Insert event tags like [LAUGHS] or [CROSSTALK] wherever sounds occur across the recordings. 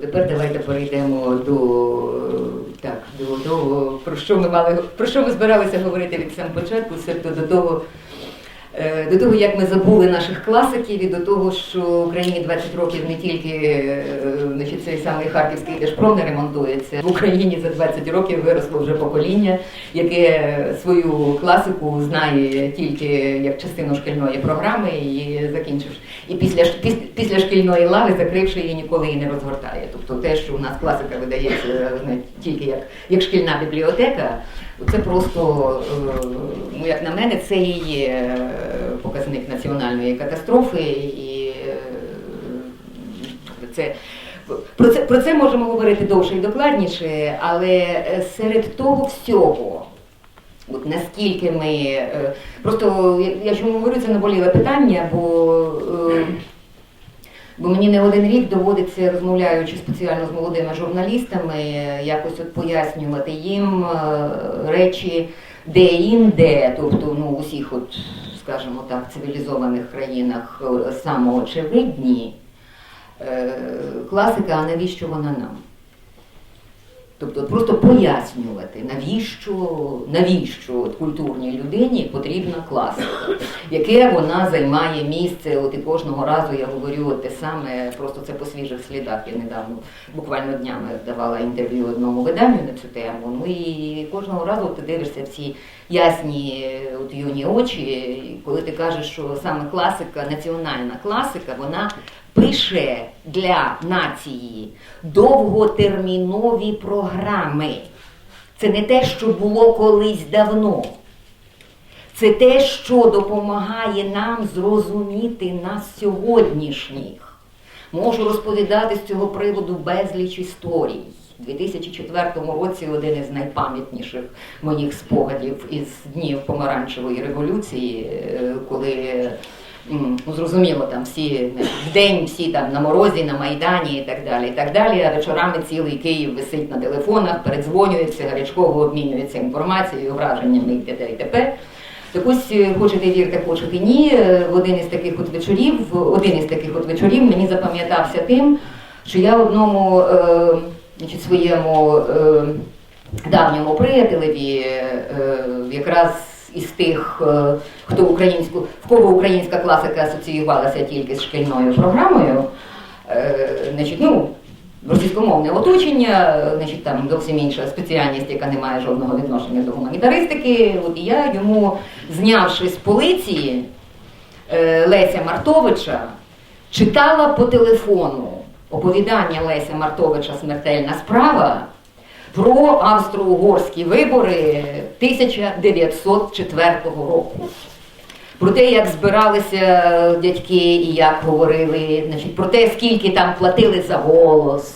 Тепер давайте перейдемо до так, до того, про що ми мали про що ми збиралися говорити від самого початку, себто до того. Е, До того, як ми забули наших класиків, і до того, що Україні 20 років не тільки е, значить, цей самий харківський держпром не ремонтується. В Україні за 20 років виросло вже покоління, яке свою класику знає тільки як частину шкільної програми і закінчивши. І після, після шкільної лави, закривши її, ніколи і не розгортає. Тобто те, що у нас класика видається не тільки як, як шкільна бібліотека, це просто, е, ну як на мене, це і є е, показник національної катастрофи. І е, це, про, це, про це можемо говорити довше і докладніше, але серед того всього. От наскільки ми просто я- чому говорю, це наболіле питання, бо, бо мені не один рік доводиться, розмовляючи спеціально з молодими журналістами, якось от пояснювати їм е, речі де-інде, тобто ну, усіх, от, скажімо так, цивілізованих країнах е, самоочевидні. Е, Класика, а навіщо вона нам? Тобто просто пояснювати, навіщо, навіщо от культурній людині потрібна класика, яке вона займає місце. От і кожного разу я говорю от те саме, просто це по свіжих слідах. Я недавно буквально днями давала інтерв'ю одному виданню на цю тему. Ну і кожного разу ти дивишся в ці ясні от юні очі, коли ти кажеш, що саме класика, національна класика, вона пише для нації довготермінові програми. Це не те, що було колись давно. Це те, що допомагає нам зрозуміти нас сьогоднішніх. Можу розповідати з цього приводу безліч історій. У 2004 році один із найпам'ятніших моїх спогадів із днів помаранчевої революції, е, коли ну, зрозуміло, там всі в день всі там на морозі, на майдані і так далі. І так далі. А вечорами цілий Київ висить на телефонах, передзвонюється, гарячково обмінюється інформацією, враженнями і т.д. і т.п. Так ось е, хочете вірте, хочете ні. е, В один із таких от вечорів, один із таких от вечорів мені запам'ятався тим, що я одному е, значить, своєму е, давньому приятелеві, е, якраз із тих, е, хто українську, в кого українська класика асоціювалася тільки з шкільною програмою, е, значить, ну, російськомовне оточення, значить, там зовсім інша спеціальність, яка не має жодного відношення до гуманітаристики. От і я йому, знявши з полиції е, Леся Мартовича, читала по телефону оповідання Леся Мартовича Смертельна справа про австро-угорські вибори 1904 року. Про те, як збиралися дядьки і як говорили, значить, про те, скільки там платили за голос.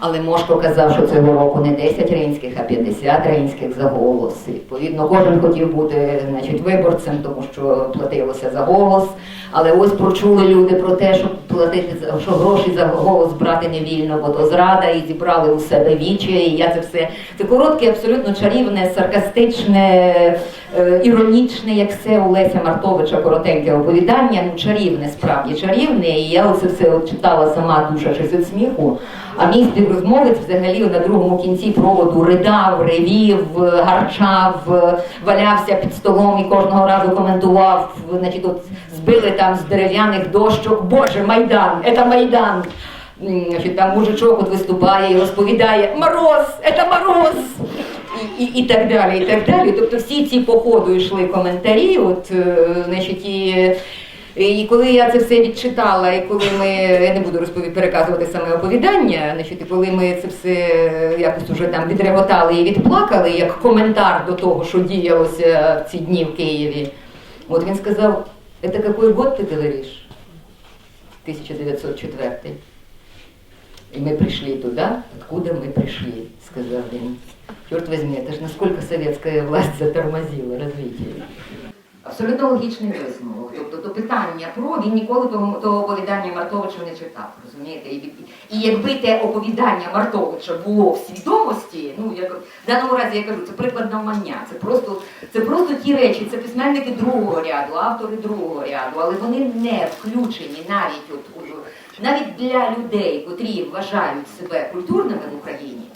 Але Мошко казав, що цього року не 10 ринських, а 50 ринських за голос. Відповідно, кожен хотів бути значить, виборцем, тому що платилося за голос. Але ось прочули люди про те, що платити що гроші за голос брати не вільно, бо то зрада, і зібрали у себе вічі. І я це все це коротке, абсолютно чарівне, саркастичне, е, іронічне, як все у Леся Мартовича коротеньке оповідання. Ну чарівне, справді чарівне. І я оце все читала сама душачись від сміху. А мій співрозмовець взагалі на другому кінці проводу ридав, ревів, гарчав, валявся під столом і кожного разу коментував. Значить, от збили там з дерев'яних дощок. Боже, майдан, це майдан. Значить, там мужичок от виступає і розповідає Мороз, це мороз. І, і, і так далі, і так далі. Тобто всі ці по ходу йшли коментарі. От, е, значить, і, і коли я це все відчитала, і коли ми, я не буду розпові, переказувати саме оповідання, значить, і коли ми це все якось уже там відреготали і відплакали, як коментар до того, що діялося в ці дні в Києві, от він сказав, це який год ти говориш? 1904. И мы пришли туда, откуда мы пришли, сказал він. Черт возьми, это же насколько советская власть затормозила развитие. Абсолютно логічний висновок. Тобто то питання про він ніколи того, того оповідання Мартовича не читав. Розумієте? І, і, якби те оповідання Мартовича було в свідомості, ну як в даному разі я кажу, це приклад навмання. Це просто це просто ті речі, це письменники другого ряду, автори другого ряду, але вони не включені навіть от навіть для людей, котрі вважають себе культурними в Україні.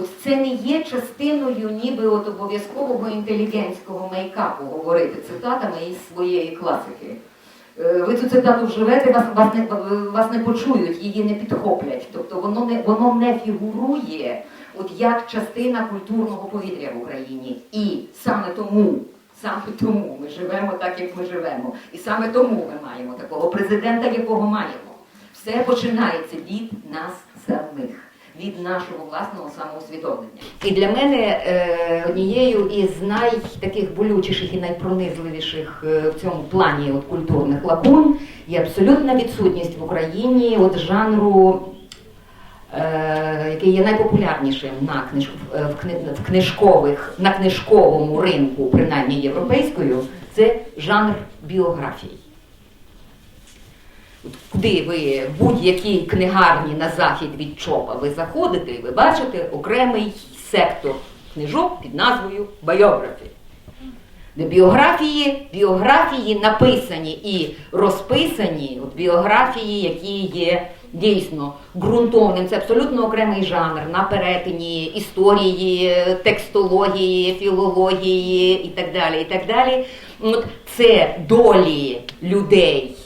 От це не є частиною ніби от обов'язкового інтелігентського мейкапу говорити цитатами із своєї класики. Е, Ви цю цитату вживете, вас, вас, не, вас не почують, її не підхоплять. Тобто воно не, воно не фігурує от як частина культурного повітря в Україні. І саме тому, саме тому ми живемо так, як ми живемо. І саме тому ми маємо такого президента, якого маємо. Все починається від нас самих від нашого власного самоусвідомлення. І для мене е, однією із найтаких болючіших і найпронизливіших е, в цьому плані от, культурних лакун є абсолютна відсутність в Україні от жанру. е, Який є найпопулярнішим на книж... в, в книжкових, на книжковому ринку, принаймні європейською, це жанр біографій. Куди ви будь-якій книгарні на захід від ЧОПа ви заходите, і ви бачите окремий сектор книжок під назвою Biography. Де біографії, біографії написані і розписані, от біографії, які є дійсно ґрунтовним. Це абсолютно окремий жанр на перетині історії, текстології, філології і так далі. І так далі. От це долі людей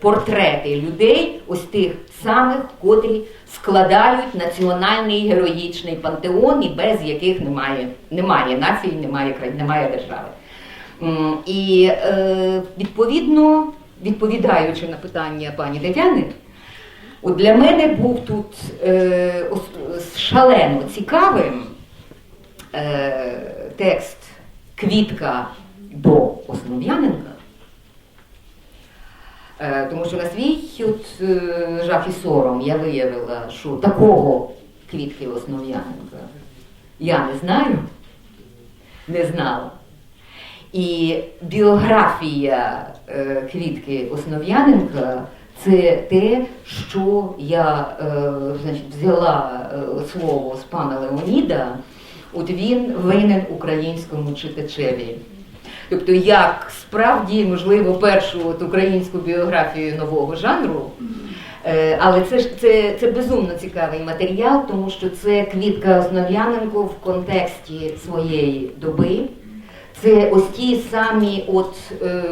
портрети людей, ось тих самих, котрі складають національний героїчний пантеон, і без яких немає, немає нації, немає країни, немає держави. І е, відповідно, відповідаючи на питання пані Тетяни, от для мене був тут е, шалено цікавим е, текст Квітка до Основ'яненка. Е, Тому що на свій от, жах і сором я виявила, що такого квітки Основ'яненка я не знаю, не знала. І біографія е, квітки Основ'яненка це те, що я е, значить, взяла слово з пана Леоніда, от він винен українському читачеві. Тобто, як справді, можливо, першу от українську біографію нового жанру. Е, Але це ж це, це безумно цікавий матеріал, тому що це квітка Основ'яненко в контексті своєї доби. Це ось ті самі от е,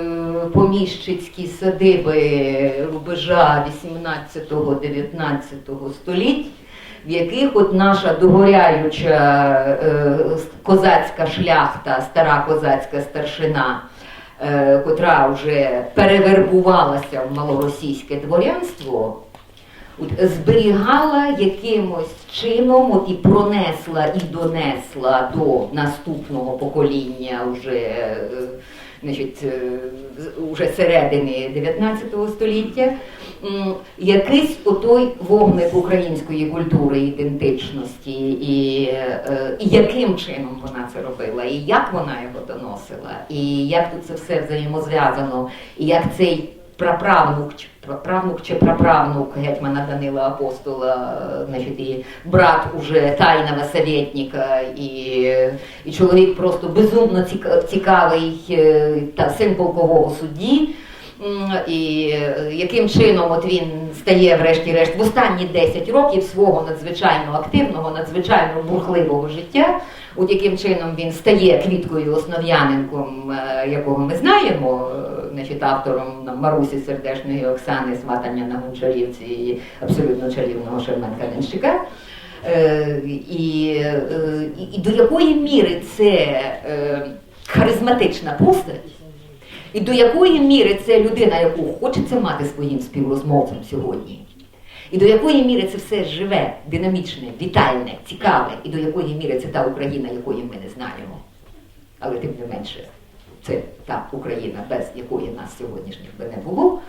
поміщицькі садиби рубежа 18-19 століть, в яких от наша догоряюча е, козацька шляхта, стара козацька старшина, е, котра вже перевербувалася в малоросійське дворянство, зберігала якимось чином от, і пронесла і донесла до наступного покоління вже, е, значить, уже середини 19 століття. Якийсь отой вогник української культури, ідентичності, і, е, і яким чином вона це робила, і як вона його доносила, і як тут це все взаємозв'язано, і як цей праправнук, праправнук чи праправнук гетьмана Данила Апостола, е, значить, і брат уже тайного советника, і, і чоловік просто безумно ціка- цікавий е, та син полкового судді. І е, яким чином от він стає, врешті-решт, в останні 10 років свого надзвичайно активного, надзвичайно бурхливого життя, от яким чином він стає квіткою основ'яненком, е, якого ми знаємо, е, значить, автором Марусі Сердешної Оксани, сватання на Гончарівці і абсолютно чарівного Шерменка Денщика. Е, І, і, і до якої міри це харизматична постать, і до якої міри це людина, яку хочеться мати своїм співрозмовцем сьогодні? І до якої міри це все живе, динамічне, вітальне, цікаве, і до якої міри це та Україна, якої ми не знаємо. Але тим не менше, це та Україна, без якої нас сьогоднішніх би не було.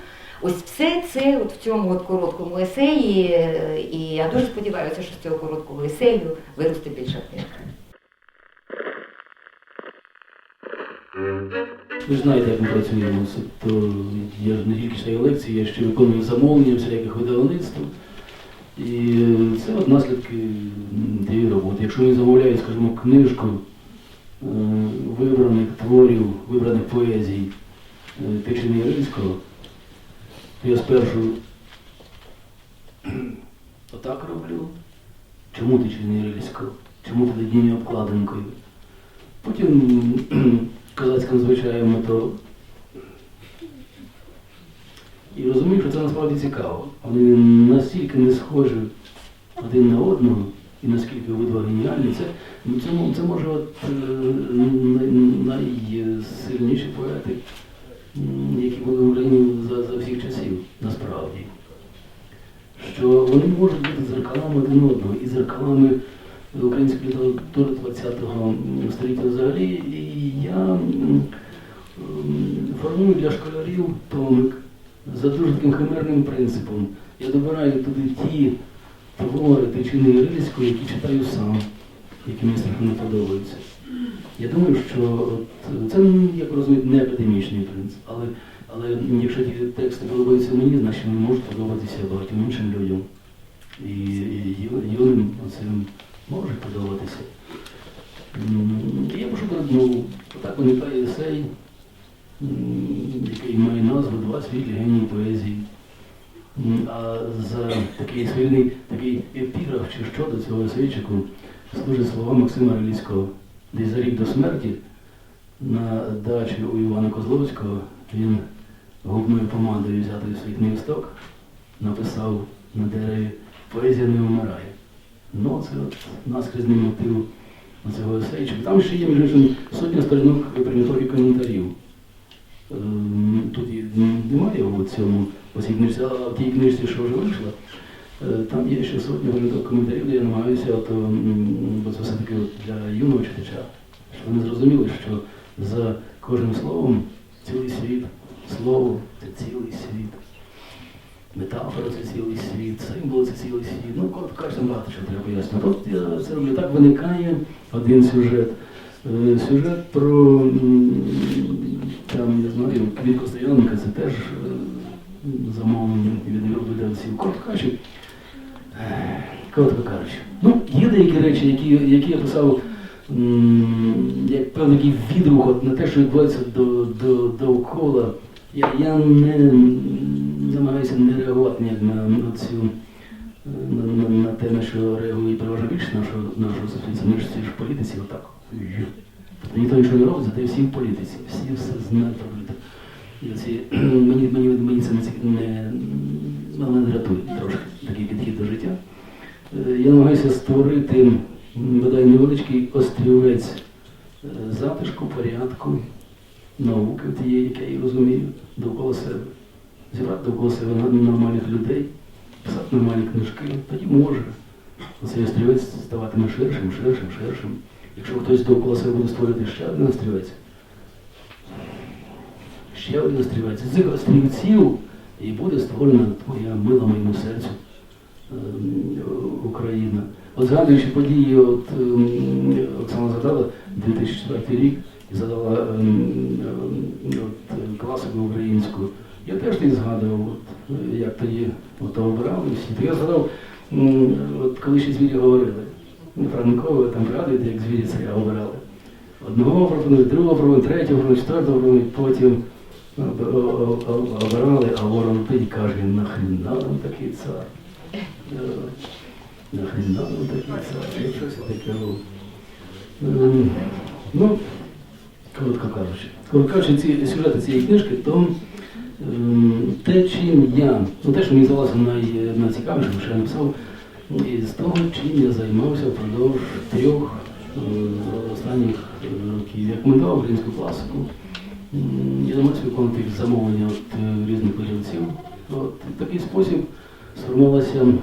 Ось все це от в цьому от короткому есеї, і я дуже сподіваюся, що з цього короткого есею виросте більша книжка. Ви знаєте, як ми працюємо. Тобто я не тільки читаю лекції, я ще виконую замовлення всіляких видавництв. І це от наслідки тієї роботи. Якщо мені замовляють, скажімо, книжку е, вибраних творів, вибраних поезій е, Тичини Іринського, то я спершу [CLEARS THROAT] отак роблю. Чому Тичини Іринського? Чому тоді діє обкладинкою? Потім козацьким звичаєм то і розумію, що це насправді цікаво. Вони настільки не схожі один на одного, і наскільки обидва геніальні, це, ну, це, це може от, е, найсильніші поети, які були в Україні за, за всіх часів, насправді. Що вони можуть бути зеркалами один одного і зеркалами української літератури ХХ століття взагалі. І я формую для школярів томик за дуже таким химерним принципом. Я добираю туди ті твори Тичини Ірильської, які читаю сам, які мені страшно подобаються. Я думаю, що от, це, як ви розумієте, не академічний принцип, але, але якщо ті тексти подобаються мені, значить вони можуть подобатися багатьом іншим людям. І, юним цим може подобатися. І Я пишу передмову. Отак виникає есей, який має назву Два світлі генії поезії. А за такий своєрідний такий епіграф чи що до цього есейчику служить слова Максима Риліського. Десь за рік до смерті на дачі у Івана Козловського він губною помадою взятою свій книгосток написав на дереві Поезія не вмирає. Ну, це от наскрізний мотив цього есейчика. Там ще є, між іншим, сотня сторінок прийнятих і коментарів. Ем, Тут немає у цьому цій книжці, а в тій книжці, що вже вийшла, е, там є ще сотня прийнятих коментарів, де я намагаюся, от, ем, бо це все-таки для юного читача, щоб вони зрозуміли, що за кожним словом цілий світ, слово це цілий світ. Метафора це цілий світ, символ це цілий світ. Ну, коротко багато що треба пояснити. От я це роблю. Так виникає один сюжет. Е, Сюжет про там, я знаю, Квітку Стоянка, це теж е, замовлення від видавців. Коротко кажучи, е, коротко кажучи. Ну, є деякі речі, які, які я писав як певний відрух на те, що відбувається до, до, довкола. Я, я не намагаюся не реагувати ніяк на, на цю на, на, на те, на що реагує переважна більшість нашого, нашого суспільства. Ми ж всі ж політиці отак. Тобто ніхто нічого не робить, зате всі в політиці, всі все знають про. [CLEARS THROAT] Мені, мені, мені це не, не, не рятує трошки такий підхід до життя. Е, Я намагаюся створити бодай невеличкий острівець е, затишку, порядку, науки тієї, як я розумію, довкола себе. Зібрати себе нормальних людей, писати нормальні книжки, тоді може. Цей острівець ставатиме ширшим, ширшим, ширшим. Якщо хтось довкола себе буде створити ще один острівець, ще один острівець. З цих острівців і буде створена твоя мила моєму серцю ем, Україна. От згадуючи події, от ем, Оксана згадала 2004 рік і задала ем, класику українську. Я теж не згадував, от, як тоді от, обирали всі. Я згадав, от, коли ще звірі говорили. Ну, Франково там пригадуєте, як звірі царя обирали. Одного пропонують, другого пропонують, третього пропонують, четвертого пропонують, потім обирали, а ворон тоді каже, нахріна нам такий цар. Е, Нахріна нам такий цар. Ну, Щось таке. Ем, Ну, коротко кажучи. Коротко кажучи, ці сюжети цієї книжки, то те, чим я, ну те, що мені здалося най, найцікавішим, що я написав, і з того, чим я займався впродовж трьох е, останніх років. Я коментував українську класику. Я намагався виконувати замовлення від е, різних видавців. От, в такий спосіб сформувалася м,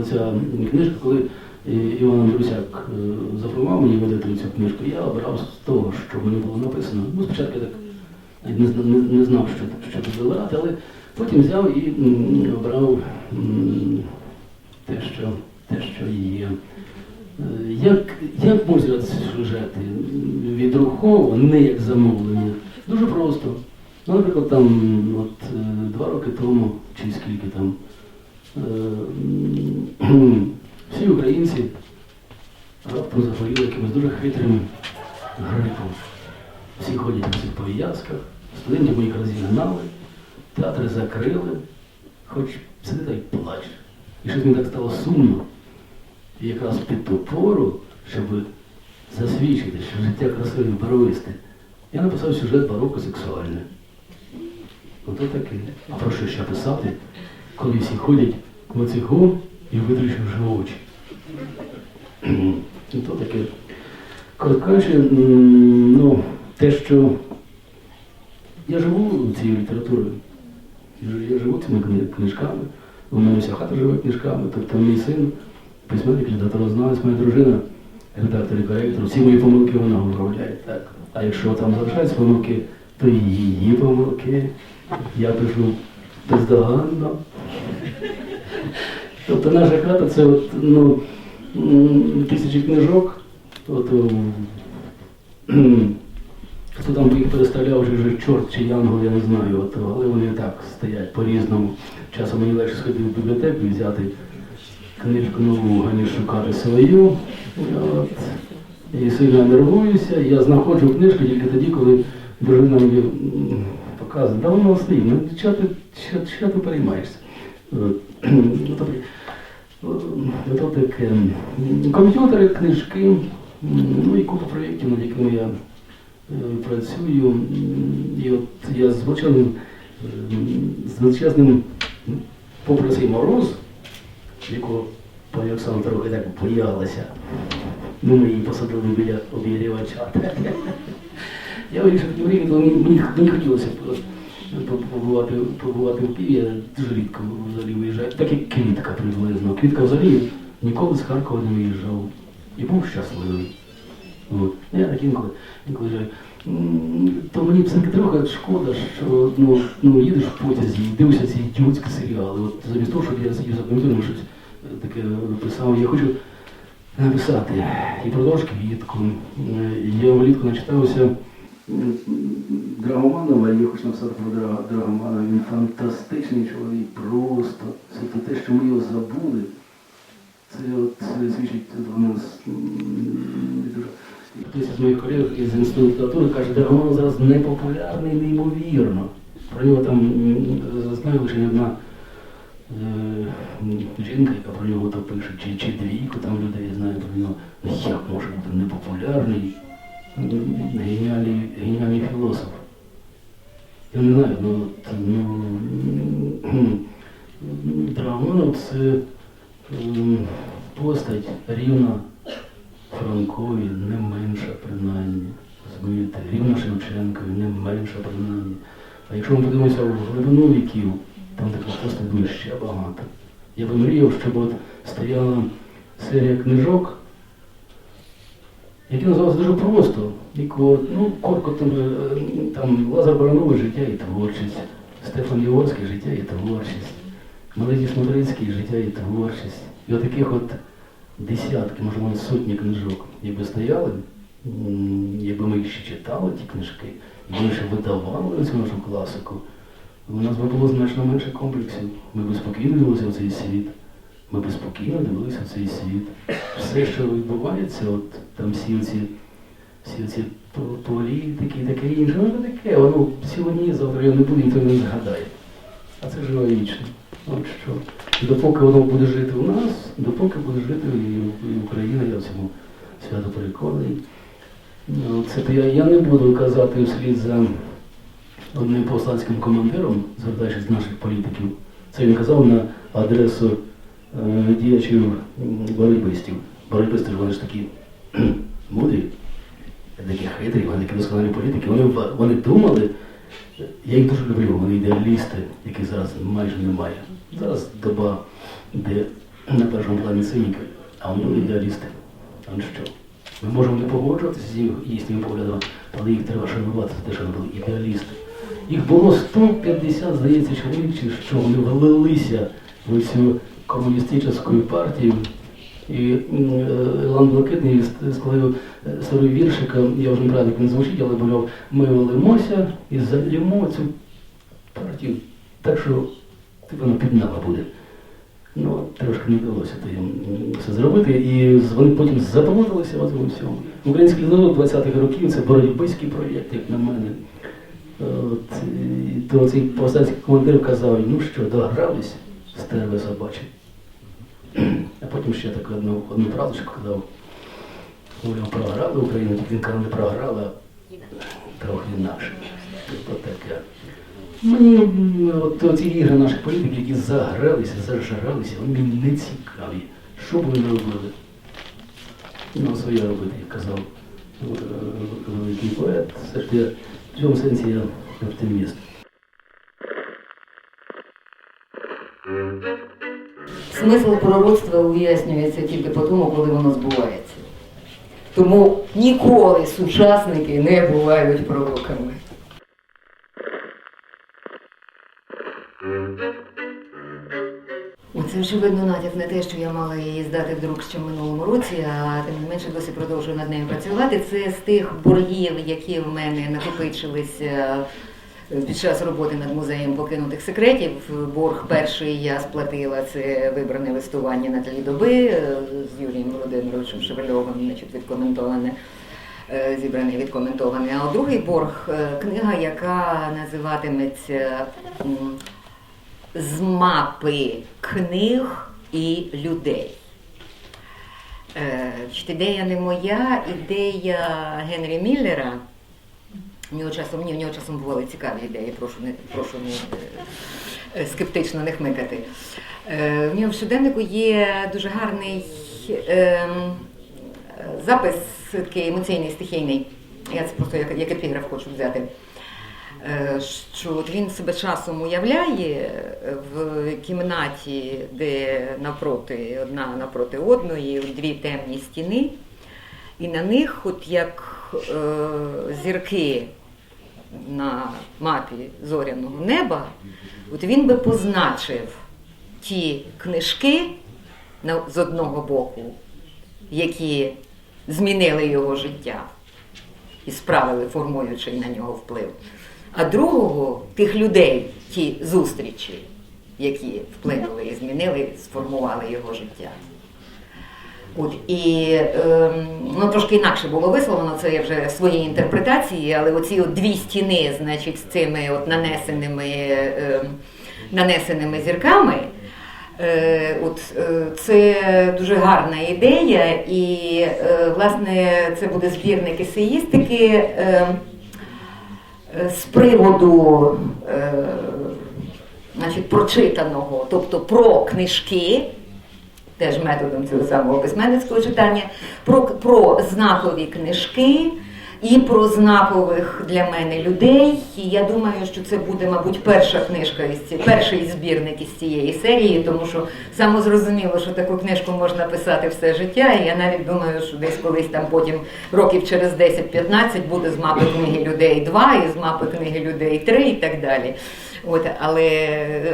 оця книжка, коли е, Іван Андрусяк запропонував мені видати цю книжку, я обрав з того, що мені було написано. Ну, спочатку я так не, не, не знав, що, тут вибирати, але потім взяв і обрав те, що, те, що є. Е, Як, як можна сюжети? Відрухово, не як замовлення, Дуже просто. Ну, наприклад, там от, е, два роки тому, чи скільки там, е, [CLEARS THROAT] всі українці раптом захворіли якимось дуже хитрим грипом. Всі ходять на цих пов'язках, студентів моїх розігнали, театри закрили, хоч сиди та й плач. І щось мені так стало сумно. І якраз під ту пору, щоб засвідчити, що життя красиве барвисте, я написав сюжет бароко сексуальне. Ото таке. А про що ще писати, коли всі ходять моцігом і витріщивши очі? Ото таке. Коротко ну, те, що я живу цією літературою, я- живу цими книжками, у мене вся хата живе книжками, тобто мій син, письменник, літературознавець, моя дружина, редактор і коректор, всі мої помилки вона виправляє. Так. А якщо там залишаються помилки, то і її помилки. Я пишу бездоганно. Тобто наша хата це от, ну, тисячі книжок. От, хто там їх переставляв вже, чорт чи янгол, я не знаю, от, але вони так стоять по-різному. Часом мені легше сходити в бібліотеку і взяти книжку нову, аніж шукати свою. От. І сильно нервуюся. Я знаходжу книжку тільки тоді, коли дружина мені показує, да воно стоїть, ну що ти, ти переймаєшся? [CLEARS THROAT] Ну, тобто. М, Комп'ютери, книжки, ну і купа проєктів, над якими я е, працюю. І от я з е, з величезним, попри цей мороз, якого пані Оксана трохи так боялася. Ну, ми її посадили біля обігрівача. Я вирішив то мені, мені, мені хотілося е, побувати, побувати в Києві, я дуже рідко взагалі виїжджаю. Так як квітка приблизно. Квітка взагалі ніколи з Харкова не виїжджав. І був щасливий. От. Я так інколи. То мені все-таки трохи шкода, що ну, ну, їдеш в потязі, і дивишся ці ідіотські серіали. От замість того, щоб я сидів за щось таке писав, я хочу написати і про дошки влітку. Е, Я влітку начитався Драгоманова, я хочу написати про Дра- Драгоманова. Він фантастичний чоловік, просто. Це те, що ми його забули. Це от свідчить Хтось із моїх колег із інституту літератури каже, Драгоманов зараз непопулярний неймовірно. Про нього там знаю лише одна е, жінка, яка про нього то пише, чи, чи двійку там людей знає про нього. Ну, Як може бути непопулярний, геніальний, геніальний філософ? Я не знаю, ну, от, ну Драгоманов це м, постать рівна Франкові, не менша принаймні. Розумієте, рівна Шевченкові, не менша принаймні. А якщо ми подивимося в глибину віків, там таких постать буде ще багато. Я би мріяв, щоб от стояла серія книжок, які називалися дуже просто. Як от, ну, коротко там, е, там Лазар Барановий життя і творчість, Стефан Єворський життя і творчість, Малий Смотрицький життя і творчість. І отаких от десятки, навіть сотні книжок, якби стояли, якби ми їх ще читали, ті книжки, якби ми ще видавали цю нашу класику, у нас би було значно менше комплексів. Ми б спокійно дивилися в цей світ. Ми б спокійно дивилися в цей світ. Все, що відбувається, от там всі оці, всі по- політики і таке інше, ну це таке, воно сьогодні, завтра його не буде, ніхто не згадає. А це живе вічно. От що. Допоки воно буде жити у нас, допоки буде жити і, Україна, я в цьому свято переконаний. Ну, Це я, я не буду казати вслід за одним повстанським командиром, звертаючись до наших політиків. Це він казав на адресу е, діячів боротьбистів. Боротьбисти вони ж такі [CLEARS THROAT] мудрі, такі хитрі, вони такі досконалі політики. Вони, вони думали, я їх дуже люблю, вони ідеалісти, яких зараз майже немає. Зараз доба, де на першому плані циніки, а вони ідеалісти. А що? Ми можемо не погоджуватися з їх їхніми поглядами, але їх треба шанувати за те, що вони були ідеалісти. Їх було 150, здається, чоловік, чи що вони влилися в цю комуністичну партію І е, Ілан Блакитний складив е, старий віршик, е, я вже не правильно як він звучить, але мовляв, ми велимося і зальємо цю партію так, що ти вона під нами буде. Ну, трошки не вдалося це зробити, і вони потім заплуталися в цьому всьому. Український народ 20-х років це боротьбський проєкт, як на мене. От, і то цей повстанський командир казав, ну що, догрались, стерви собачі. А потім ще таку одну, одну фразочку казав, мовляв, програли Україну, тільки він не програла, трохи інакше. Таке. М, от ці ігри наших політиків, які загралися, зажралися, вони не цікаві. Що б вони робили? Ну, своє робити, як казав е, великий поет. Все ж я в цьому сенсі я оптиміст. Смисл пророцтва уяснюється тільки по тому, коли воно збувається. Тому ніколи сучасники не бувають пророками. Оце очевидно натяк на те, що я мала її здати в друк ще в минулому році, а тим не менше досі продовжую над нею працювати. Це з тих боргів, які в мене накопичилися під час роботи над музеєм покинутих секретів. Борг перший я сплатила це вибране листування на тлі доби е, з Юрієм Володимировичем Шевельовим, значить, відкоментоване. е, Зібраний відкоментований. А другий борг е, книга, яка називатиметься з мапи книг і людей. Е, ідея не моя, ідея Генрі Міллера. В нього часом, в нього часом бували цікаві ідеї, прошу не, прошу не е, скептично не хмикати. Е, в нього в щоденнику є дуже гарний ем, запис, такий емоційний, стихійний. Я це просто як, як епіграф хочу взяти. Е, що от він себе часом уявляє в кімнаті, де навпроти одна напроти одної дві темні стіни, і на них, от як е, зірки на мапі зоряного неба, от він би позначив ті книжки з одного боку, які змінили його життя і справили, формуючи на нього вплив. А другого тих людей, ті зустрічі, які вплинули і змінили, сформували його життя. От і ем, ну, трошки інакше було висловлено, це вже свої інтерпретації, але оці от дві стіни, значить, з цими от нанесеними, ем, нанесеними зірками. Е, От е, це дуже гарна ідея, і е, власне це буде збірник есеїстики е, е, з приводу е, значить, прочитаного, тобто про книжки, теж методом цього самого письменницького читання, про, про знакові книжки і про знакових для мене людей. І я думаю, що це буде, мабуть, перша книжка із ці, перший збірник із цієї серії, тому що самозрозуміло, що таку книжку можна писати все життя. І я навіть думаю, що десь колись там потім років через 10-15 буде з мапи книги людей 2 і з мапи книги людей 3 і так далі. От, але,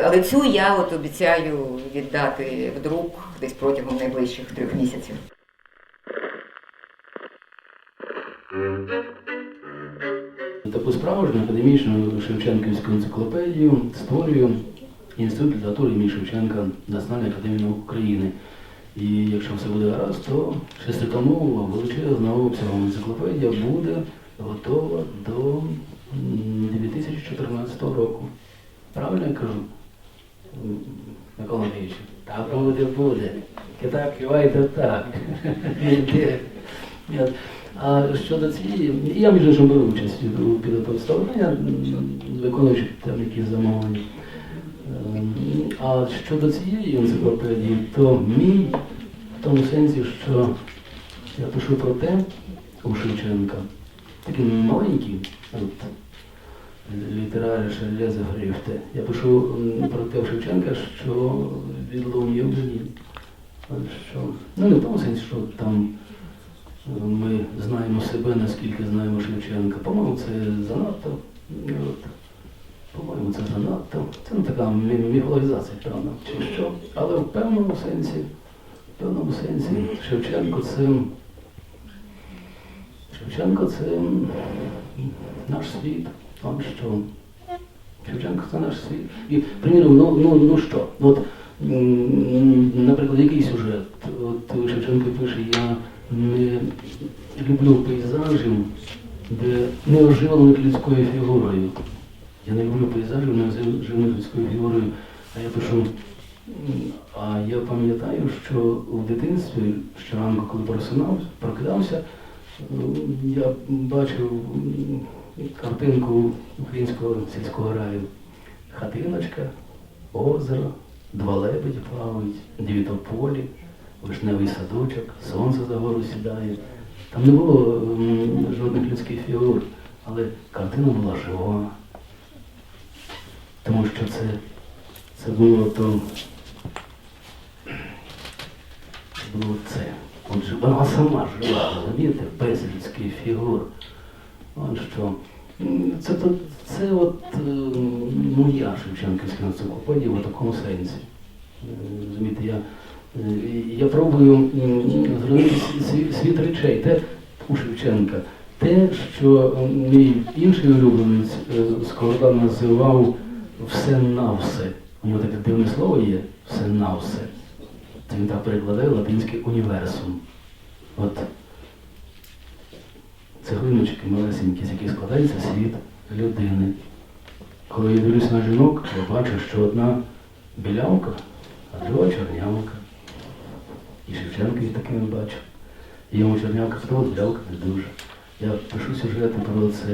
але цю я от обіцяю віддати в друк десь протягом найближчих трьох місяців. Таку справжню академічну Шевченківську енциклопедію створює Інститут літератури імені Шевченка Національної академії наук України. І якщо все буде гаразд, то шеститомова величезна обсягом енциклопедія буде готова до 2014 року. Правильно я кажу? Микола Андрійович? Так буде, буде. Так, кивайте так. [LAUGHS] А щодо цієї, я між іншим беру участь у підготовці виконуючи там якісь замовлення. Ем, А щодо цієї енциклопедії, то мій в тому сенсі, що я пишу про те у Шевченка, такий маленький, от, літераріше Лезе Грифте. Я пишу про те у Шевченка, що мені. От Що, ну не в тому сенсі, що там е, ми знаємо себе, наскільки знаємо Шевченка. По-моєму, це занадто. ну, по-моєму, це занадто. Це не така мі- міфологізація, правда, чи що. Але в певному сенсі в певному сенсі Шевченко це. Шевченко це наш світ. От що. Шевченко це наш світ. І, приміром, ну, ну, ну що? От, наприклад, який сюжет? От Шевченко пише, я не люблю пейзажів, де не оживлених людською фігурою. Я не люблю пейзажів, не оживлених людською фігурою. А я пишу, а я пам'ятаю, що в дитинстві щоранку, коли прокидався, я бачив картинку українського сільського раю. Хатиночка, озеро, два лебеді плавають, дві тополі, вишневий садочок, сонце за гору сідає. Там не було жодних людських фігур, але картина була жива. Тому що це, це було то. Це було це. Отже, вона сама жила, розумієте, без людських фігур. От що. М, Це, це от е, моя Шевченківська енциклопедія в такому сенсі. Е, Розумієте, я, я пробую м, зрозуміти світ, речей. Те у Шевченка, те, що е, мій інший улюбленець е, називав все на все. У нього таке дивне слово є все на все. Це він так перекладає латинське універсум. От цеглиночки малесенькі, з яких складається світ людини. Коли я дивлюсь на жінок, я бачу, що одна білявка, а друга чорнявка. І Шевченка я такими бачу. І йому чорнявка подобається, білявка не дуже. Я пишу сюжети про це.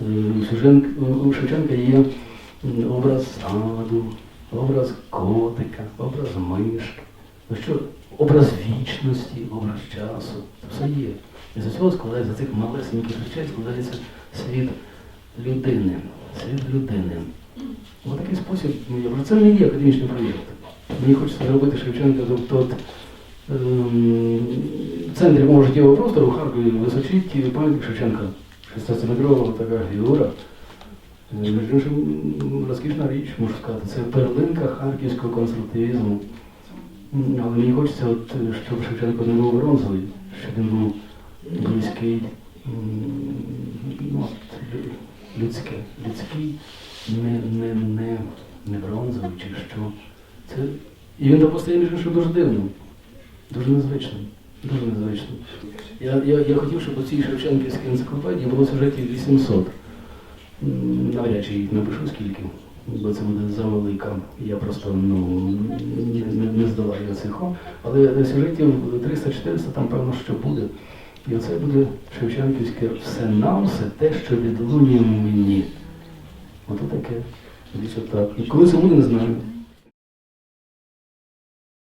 Е, У Шевченка, є образ саду, образ котика, образ мишки. Ну що, образ вічності, образ часу. Це все є. І з цього складається цих малесеньких речей складається світ людини. Світ людини. В такий спосіб, ну, це не є академічний проєкт. Мені хочеться зробити Шевченка, тобто в центрі мого життєвого простору в Харкові височить пам'ятник Шевченка. 16-метрова така фігура. Е, Між іншим, розкішна річ, можу сказати. Це перлинка харківського конструктивізму. Але мені хочеться, от, е, щоб Шевченко не був бронзовий, щоб він був близький, ну, от, лю- людське, людський, не, не, не, не бронзовий чи що. Це... І він допостає, між іншим, дуже дивним, дуже незвичним. Дуже незвичним. Я, я, я хотів, щоб у цій Шевченківській енциклопедії було сюжетів 800. Навряд чи їх напишу скільки, бо це буде завелика. Я просто ну, не, не, здолаю цих. Але сюжетів 300-400 там певно що буде. І оце буде Шевченківське все на все те, що відлунює мені. Ото таке. Десь отак. І коли це буде, не знаю.